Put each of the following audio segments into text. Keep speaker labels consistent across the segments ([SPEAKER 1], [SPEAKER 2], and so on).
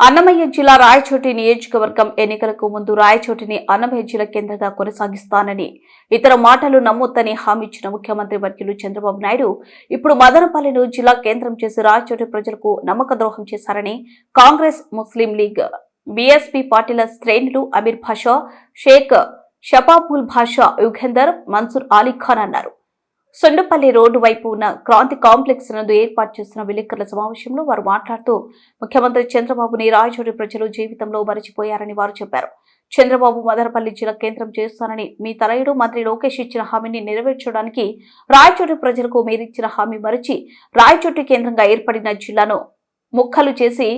[SPEAKER 1] అన్నమయ్య జిల్లా రాయచోటి నియోజకవర్గం ఎన్నికలకు ముందు రాయచోటిని అన్నమయ్య జిల్లా కేంద్రంగా కొనసాగిస్తానని ఇతర మాటలు నమ్మొద్దని హామీ ఇచ్చిన ముఖ్యమంత్రి వర్యులు చంద్రబాబు నాయుడు ఇప్పుడు మదనపల్లిను జిల్లా కేంద్రం చేసి రాయచోటి ప్రజలకు నమ్మక ద్రోహం చేశారని కాంగ్రెస్ ముస్లిం లీగ్ బీఎస్పీ పార్టీల శ్రేణులు అమీర్ భాషా షేక్ షపాబుల్ భాషా యుగేందర్ మన్సూర్ అలీ ఖాన్ అన్నారు. సొండపల్లి రోడ్డు వైపు ఉన్న క్రాంతి కాంప్లెక్స్ నందు ఏర్పాటు చేసిన విలేకరుల సమావేశంలో వారు మాట్లాడుతూ ముఖ్యమంత్రి చంద్రబాబుని రాయచోటి ప్రజలు జీవితంలో మరచిపోయారని వారు చెప్పారు. చంద్రబాబు మదనపల్లి జిల్లా కేంద్రం చేస్తానని మీ తలయుడు మంత్రి లోకేష్ ఇచ్చిన హామీని నెరవేర్చడానికి రాయచోటి ప్రజలకు మీరిచ్చిన హామీ మరిచి రాయచోటి కేంద్రంగా ఏర్పడిన జిల్లాను ముక్కలు చేసి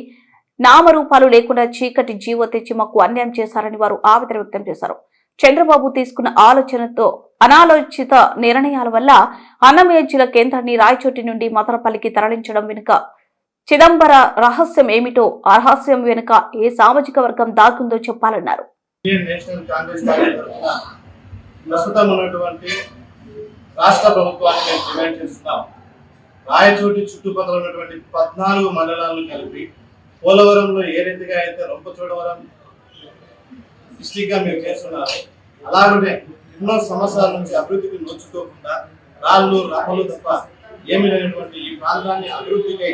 [SPEAKER 1] నామరూపాలు లేకుండా చీకటి జీవో తెచ్చి మాకు అన్యాయం చేశారని వారు ఆవేదన వ్యక్తం చేశారు. చంద్రబాబు తీసుకున్న ఆలోచనతో అనాలోచిత నిర్ణయాల వల్ల అన్నమయ్య కేంద్రాన్ని రాయచోటి నుండి మదనపల్లికి తరలించడం వెనుక చిదంబర రహస్యం ఏమిటో ఆ రహస్యం వెనుక ఏ సామాజిక వర్గం దాగుందో చెప్పాలన్నారు.
[SPEAKER 2] ప్రస్తుతం ఉన్నటువంటి రాష్ట్ర ప్రభుత్వాన్ని డిమాండ్ చేస్తున్నాం. రాయచోటి చుట్టుపక్కల ఉన్నటువంటి పద్నాలుగు మండలాలను కలిపి పోలవరంలో ఏ రీతిగా అయితే రొంపచోడవరం డిస్టిక్ మీరు చేస్తున్నారు. అలాగనే ఎన్నో సంవత్సరాల నుంచి అభివృద్ధికి నోచుకోకుండా రాళ్ళు రప్పలు తప్ప ఏమి లేనటువంటి ఈ ప్రాంతాన్ని అభివృద్ధికై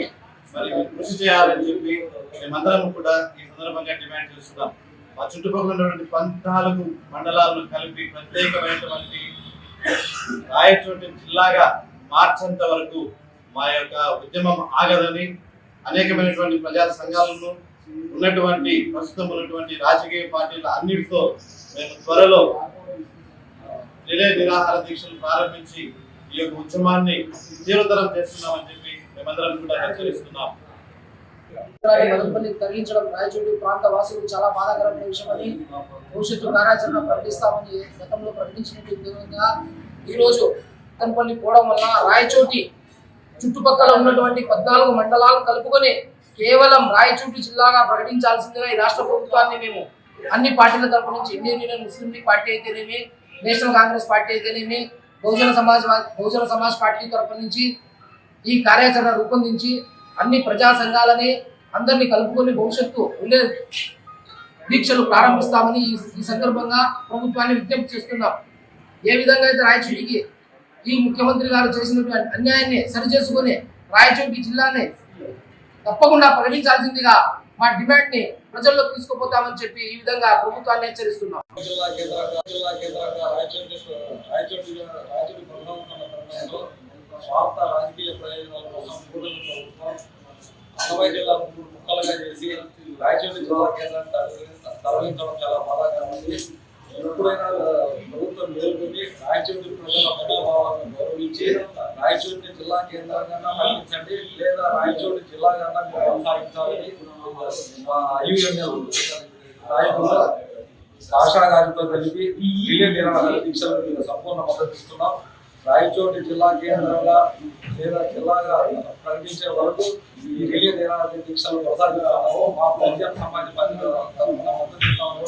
[SPEAKER 2] మరి కృషి చేయాలని చెప్పి మేమందరం కూడా ఈ సందర్భంగా డిమాండ్ చేస్తున్నాం. మా చుట్టుపక్కల ఉన్నటువంటి పద్నాలుగు మండలాలను కలిపి ప్రత్యేకమైనటువంటి రాయచోటి జిల్లాగా మార్చేంత వరకు మా యొక్క ఉద్యమం ఆగదని అనేకమైనటువంటి ప్రజా సంఘాలను ఉన్నటువంటి ప్రస్తుతం ఉన్నటువంటి రాజకీయ పార్టీల అన్నిటితో మేము త్వరలో రిలే నిరాహార దీక్షలు ప్రారంభించి ఈ యొక్క ఉద్యమాన్ని తీవ్రతరం చేస్తున్నామని చెప్పి మేమందరం కూడా హెచ్చరిస్తున్నాం.
[SPEAKER 3] తరలించడం రాయచోటి ప్రాంత వాసులు చాలా బాధాకరమైన విషయమని భవిష్యత్తు కార్యాచరణ ప్రకటిస్తామని గతంలో ప్రకటించినట్టు ఈ రోజు మదనపల్లి పోవడం వల్ల రాయచోటి చుట్టుపక్కల ఉన్నటువంటి పద్నాలుగు మండలాలు కలుపుకొని కేవలం రాయచూటి జిల్లాగా ప్రకటించాల్సిందిగా ఈ రాష్ట్ర ప్రభుత్వాన్ని మేము అన్ని పార్టీల తరపు నుంచి Indian Union Muslim League party అయితేనేమి నేషనల్ కాంగ్రెస్ పార్టీ అయితేనేమి బహుజన సమాజ్ బహుజన సమాజ్ పార్టీ తరపు నుంచి ఈ కార్యాచరణ రూపొందించి అన్ని ప్రజా సంఘాలని అందరినీ కలుపుకొని భవిష్యత్తు ఉండే దీక్షలు ప్రారంభిస్తామని ఈ సందర్భంగా ప్రభుత్వాన్ని విజ్ఞప్తి చేస్తున్నాం. ఏ విధంగా అయితే రాయచూటికి ఈ ముఖ్యమంత్రి గారు చేసినటువంటి అన్యాయాన్ని సరిచేసుకొని రాయచోటి జిల్లాని తప్పకుండా ప్రకటించాల్సిందిగా మా డిమాండ్ని ప్రజల్లోకి తీసుకుపోతామని చెప్పి ఈ విధంగా ప్రభుత్వాన్ని హెచ్చరిస్తున్నాం.
[SPEAKER 4] స్వార్థ రాజకీయ ప్రయోజనాల కోసం కూటమి ప్రభుత్వం అన్నమయ్య జిల్లా మూడు ముక్కలుగా చేసి రాయచోటి జిల్లా కేంద్రాన్ని తరలించడం చాలా ఎప్పుడైనా ప్రభుత్వం మేలుకొని రాయచోటి ప్రజల మనోభావాలను గౌరవించి రాయచోటి జిల్లా కేంద్రంగా పంపించండి లేదా రాయచోటి జిల్లాగా మీరు కొనసాగించాలని మా నాయకులు ఆశా గారితో కలిపి రిలే నిరాహార దీక్షలు మేము సంపూర్ణ మద్దతు ఇస్తున్నాం. రాయచోటి జిల్లా కేంద్రంగా లేదా జిల్లాగా ప్రకటించే వరకు ఈ రిలే నిరాహార దీక్షలు కొనసాగిస్తున్నాము మా ప్రజా సమాజ పార్టీ మద్దతు ఇస్తాము.